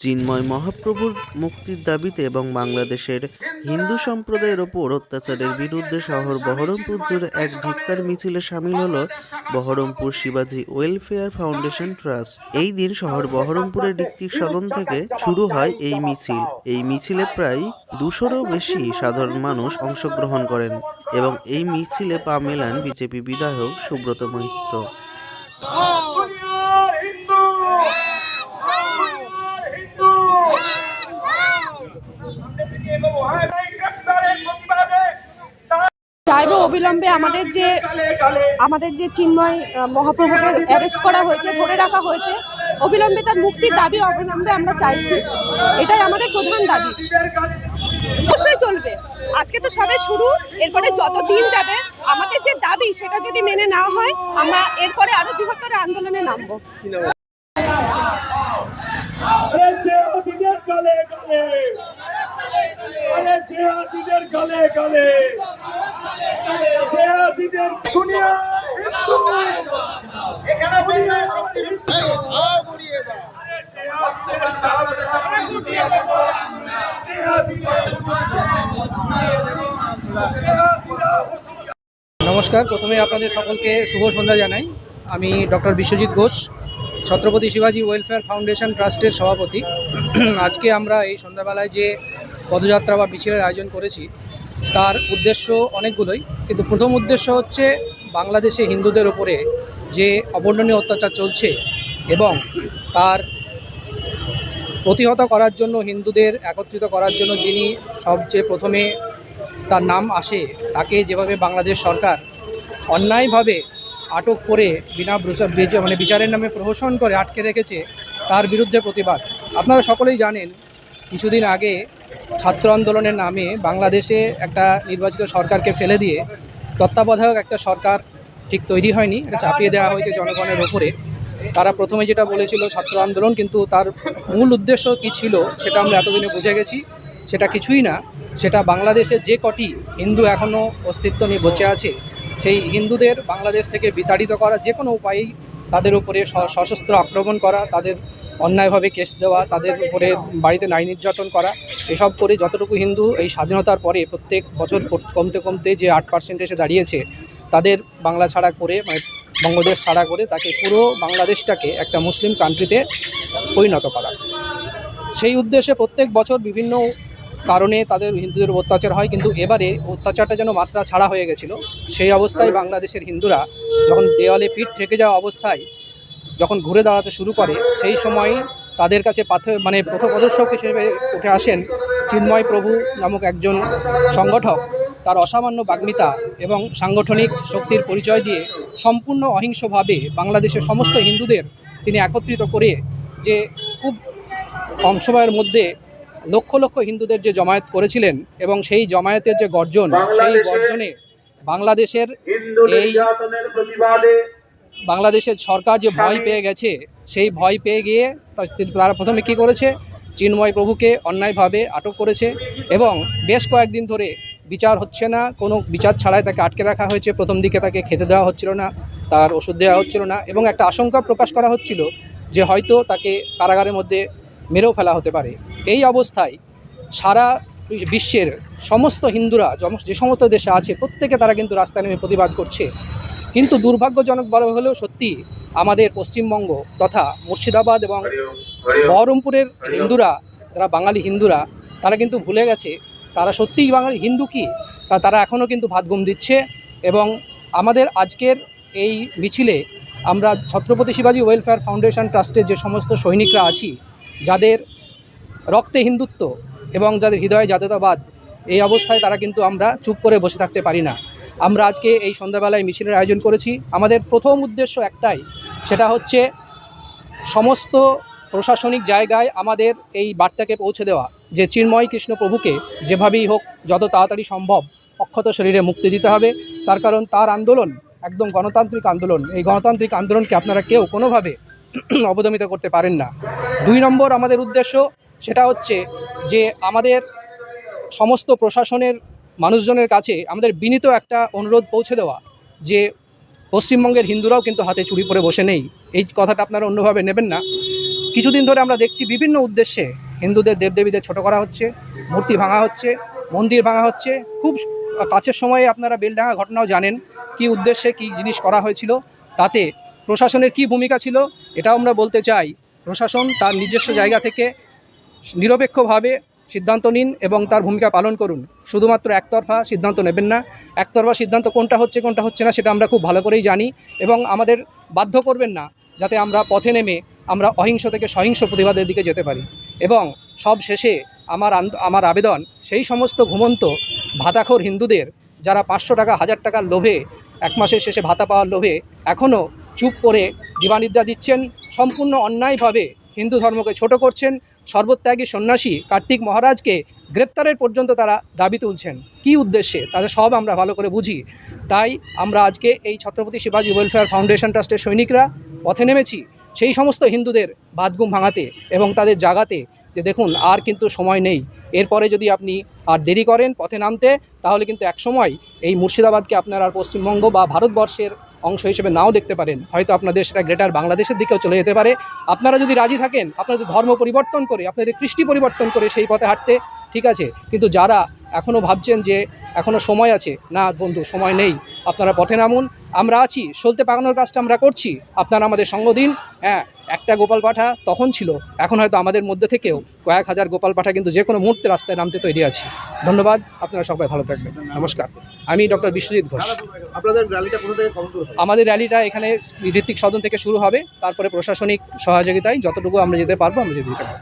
চিন্ময় মহাপ্রভুর মুক্তির দাবিতে এবং বাংলাদেশের হিন্দু সম্প্রদায়ের ওপর অত্যাচারের বিরুদ্ধে শহর বহরমপুর জুড়ে এক ভিক্ষার মিছিলে সামিল হলো বহরমপুর শিবাজি ওয়েলফেয়ার ফাউন্ডেশন ট্রাস্ট। এই দিন শহর বহরমপুরের ডিস্ট্রিক্ট সদন থেকে শুরু হয় এই মিছিল। এই মিছিলে প্রায় দুশোরও বেশি সাধারণ মানুষ অংশগ্রহণ করেন এবং এই মিছিলে পা মেলান বিজেপি বিধায়ক সুব্রত মৈত্র দুনিয়ার হিন্দু হিন্দু হ্যাঁ এই গ্রেপ্তারের প্রতিবাদে চাইব অবিলম্বে আমাদের যে আমাদের যে চিন্ময় মহাপ্রভুকে অ্যারেস্ট করা হয়েছে, ধরে রাখা হয়েছে, অবিলম্বে তার মুক্তির দাবি অবিলম্বে আমরা চাইছি। এটাই আমাদের প্রধান দাবি। অবশ্যই চলবে। আজকে তো সবে শুরু, এরপরে যত দিন যাবে, আমাদের যে দাবি, সেটা যদি মেনে না হয়, আমরা এরপরে আরও বৃহত্তর আন্দোলনে নামবো। জেহাদিদের গলে গলে। জেহাদিদের দুনিয়া নমস্কার প্রথমে আপনাদের সকলকে শুভ সন্ধ্যা জানাই। আমি ডক্টর বিশ্বজিৎ ঘোষ ছত্রপতি শিবাজি ওয়েলফেয়ার ফাউন্ডেশন ট্রাস্টের সভাপতি। আজকে আমরা এই সন্ধ্যাবেলায় যে পদযাত্রা বা মিছিলের আয়োজন করেছি। তার উদ্দেশ্য অনেকগুলোই, কিন্তু প্রথম উদ্দেশ্য হচ্ছে বাংলাদেশে হিন্দুদের ওপরে যে অবর্ণনীয় অত্যাচার চলছে এবং তার প্রতিহত করার জন্য, হিন্দুদের একত্রিত করার জন্য যিনি সবচেয়ে প্রথমে তার নাম আসে, তাকে যেভাবে বাংলাদেশ সরকার অন্যায়ভাবে আটক করে বিনা মানে বিচারের নামে প্রহসন করে আটকে রেখেছে, তার বিরুদ্ধে প্রতিবাদ। আপনারা সকলেই জানেন, কিছুদিন আগে ছাত্র আন্দোলনের নামে বাংলাদেশে একটা নির্বাচিত সরকারকে ফেলে দিয়ে তত্ত্বাবধায়ক একটা সরকার ঠিক তৈরি হয়নি, এটা চাপিয়ে দেওয়া হয়েছে জনগণের ওপরে। তারা প্রথমে যেটা বলেছিল, ছাত্র আন্দোলন, কিন্তু তার মূল উদ্দেশ্য কী ছিল সেটা আমরা এতদিনে বুঝে গেছি। সেটা কিছুই না, সেটা বাংলাদেশে যে কটি হিন্দু এখনও অস্তিত্ব নিয়ে বসে আছে, সেই হিন্দুদের বাংলাদেশ থেকে বিতাড়িত করা যে কোনো উপায়েই তাদের উপরে সশস্ত্র আক্রমণ করা, তাদের অন্যায়ভাবে কেস দেওয়া, তাদের উপরে বাড়িতে নারী নির্যাতন করা, এসব করে যতটুকু হিন্দু এই স্বাধীনতার পরে প্রত্যেক বছর কমতে কমতে যে আট পার্সেন্ট এসে দাঁড়িয়েছে, তাদের বাংলা ছাড়া করে মানে বঙ্গদেশ ছাড়া করে তাকে পুরো বাংলাদেশটাকে একটা মুসলিম কান্ট্রিতে পরিণত করা। সেই উদ্দেশ্যে প্রত্যেক বছর বিভিন্ন কারণে তাদের হিন্দুদের অত্যাচার হয়, কিন্তু এবারে অত্যাচারটা যেন মাত্রা ছাড়া হয়ে গেছিল, সেই অবস্থায় বাংলাদেশের হিন্দুরা যখন দেওয়ালে পিঠ থেকে যাওয়া অবস্থায় যখন ঘুরে দাঁড়াতে শুরু করে, সেই সময় তাদের কাছে পাথর মানে পথপ্রদর্শক হিসেবে উঠে আসেন চিন্ময় প্রভু নামক একজন সংগঠক। তার অসামান্য বাগ্মিতা এবং সাংগঠনিক শক্তির পরিচয় দিয়ে সম্পূর্ণ অহিংসভাবে বাংলাদেশের সমস্ত হিন্দুদের তিনি একত্রিত করে যে খুব কম সময়ের মধ্যে লক্ষ লক্ষ হিন্দুদের যে জমায়েত করেছিলেন এবং সেই জমায়েতের যে গর্জন, সেই গর্জনে বাংলাদেশের এই বাংলাদেশের সরকার যে ভয় পেয়ে গেছে সেই ভয় পেয়ে গিয়ে তারা প্রথমে কী করেছে? চিন্ময় প্রভুকে অন্যায়ভাবে আটক করেছে এবং বেশ কয়েকদিন ধরে বিচার হচ্ছে না কোনো বিচার ছাড়াই তাকে আটকে রাখা হয়েছে। প্রথম দিকে তাকে খেতে দেওয়া হচ্ছিল না তার ওষুধ দেওয়া হচ্ছিল না এবং একটা আশঙ্কা প্রকাশ করা হচ্ছিল যে হয়তো তাকে কারাগারের মধ্যে মেরেও ফেলা হতে পারে। এই অবস্থায় সারা বিশ্বের সমস্ত হিন্দুরা যে সমস্ত দেশে আছে প্রত্যেকে তারা কিন্তু রাস্তায় নেমে প্রতিবাদ করছে। কিন্তু দুর্ভাগ্যজনক বলা হলেও সত্যি আমাদের পশ্চিমবঙ্গ তথা মুর্শিদাবাদ এবং বহরমপুরের হিন্দুরা, যারা বাঙালি হিন্দুরা, তারা কিন্তু ভুলে গেছে, তারা সত্যিই বাঙালি হিন্দু কি? তা তারা এখনও কিন্তু ভাত ঘুম দিচ্ছে এবং আমাদের আজকের এই মিছিলে আমরা ছত্রপতি শিবাজি ওয়েলফেয়ার ফাউন্ডেশন ট্রাস্টের যে সমস্ত সৈনিকরা আছি, যাদের রক্তে হিন্দুত্ব এবং যাদের হৃদয়ে জাতীয়তাবাদ, এই অবস্থায় তারা কিন্তু আমরা চুপ করে বসে থাকতে পারি না। আমরা আজকে এই সন্ধ্যাবেলায় মিছিলের আয়োজন করেছি। আমাদের প্রথম উদ্দেশ্য একটাই, সেটা হচ্ছে সমস্ত প্রশাসনিক জায়গায় আমাদের এই বার্তাকে পৌঁছে দেওয়া, যে চিন্ময় কৃষ্ণ প্রভুকে যেভাবেই হোক যত তাড়াতাড়ি সম্ভব অক্ষত শরীরে মুক্তি দিতে হবে। তার কারণ তার আন্দোলন, একদম গণতান্ত্রিক আন্দোলন, এই গণতান্ত্রিক আন্দোলনকে আপনারা কেউ কোনোভাবে অবদমিত করতে পারেন না। দুই নম্বর আমাদের উদ্দেশ্য, সেটা হচ্ছে যে আমাদের সমস্ত প্রশাসনের মানুষজনের কাছে আমাদের বিনীত একটা অনুরোধ পৌঁছে দেওয়া যে পশ্চিমবঙ্গের হিন্দুরাও কিন্তু হাতে চুরি পরে বসে নেই। এই কথাটা আপনারা অন্যভাবে নেবেন না। কিছুদিন ধরে আমরা দেখছি বিভিন্ন উদ্দেশ্যে হিন্দুদের, দেবদেবীদের ছোট করা হচ্ছে, মূর্তি ভাঙা হচ্ছে, মন্দির ভাঙা হচ্ছে। খুব কাছের সময়ে আপনারা বেলডাঙ্গা ঘটনাও জানেন কি উদ্দেশ্যে কি জিনিস করা হয়েছিল, তাতে প্রশাসনের কি ভূমিকা ছিল এটাও আমরা বলতে চাই। প্রশাসন তার নিজস্ব জায়গা থেকে নিরপেক্ষভাবে সিদ্ধান্ত নিন এবং তার ভূমিকা পালন করুন। শুধুমাত্র একতরফা সিদ্ধান্ত নেবেন না, একতরফা সিদ্ধান্ত কোনটা হচ্ছে কোনটা হচ্ছে না সেটা আমরা খুব ভালো করেই জানি এবং আমাদের বাধ্য করবেন না যাতে আমরা পথে নেমে আমরা অহিংস থেকে সহিংস প্রতিবাদের দিকে যেতে পারি। এবং সব শেষে আমার আমার আবেদন, সেই সমস্ত ঘুমন্ত ভাতাখোর হিন্দুদের যারা পাঁচশো টাকা, হাজার টাকার লোভে, এক মাসের শেষে ভাতা পাওয়ার লোভে এখনও চুপ করে দিবানিদ্রা দিচ্ছেন, সম্পূর্ণ অন্যায়ভাবে হিন্দু ধর্মকে ছোট করছেন সর্বত্যাগী সন্ন্যাসী কার্তিক মহারাজকে গ্রেপ্তারের পর্যন্ত তারা দাবি তুলছেন। কী উদ্দেশ্যে? তাদের সব আমরা ভালো করে বুঝি। তাই আমরা আজকে এই ছত্রপতি শিবাজী ওয়েলফেয়ার ফাউন্ডেশন ট্রাস্টের সৈনিকরা পথে নেমেছি সেই সমস্ত হিন্দুদের বাদগুম ভাঙাতে এবং তাদের জাগাতে যে দেখুন আর কিন্তু সময় নেই। এরপরে যদি আপনি আর দেরি করেন পথে নামতে, তাহলে কিন্তু একসময় এই মুর্শিদাবাদকে আপনার আর পশ্চিমবঙ্গ বা ভারতবর্ষের অংশ হিসেবে নাও দেখতে পারেন। হয়তো আপনাদের সেটা গ্রেটার বাংলাদেশের দিকেও চলে যেতে পারে। আপনারা যদি রাজি থাকেন আপনাদের ধর্ম পরিবর্তন করে, আপনাদের কৃষ্টি পরিবর্তন করে সেই পথে হাঁটতে, ঠিক আছে? কিন্তু যারা এখনও ভাবছেন যে এখনও সময় আছে, না বন্ধু, সময় নেই, আপনারা পথে নামুন। আমরা আছি সলতে পাকানোর কাজটা আমরা করছি। আপনারা আমাদের সঙ্গ দিন। হ্যাঁ একটা গোপাল পাঠা তখন ছিল এখন হয়তো আমাদের মধ্যে থেকেও কয়েক হাজার গোপাল পাঠা কিন্তু যে কোনো মুহূর্তে রাস্তায় নামতে তৈরি আছে। ধন্যবাদ আপনারা সবাই ভালো থাকবেন। নমস্কার। আমি ডক্টর বিশ্বজিৎ ঘোষ। আপনাদের র্যালিটা কোথা থেকে? আমাদের র্যালিটা এখানে ঋত্বিক সদন থেকে শুরু হবে তারপরে প্রশাসনিক সহযোগিতায় যতটুকু আমরা যেতে পারব আমরা যেতে পারব।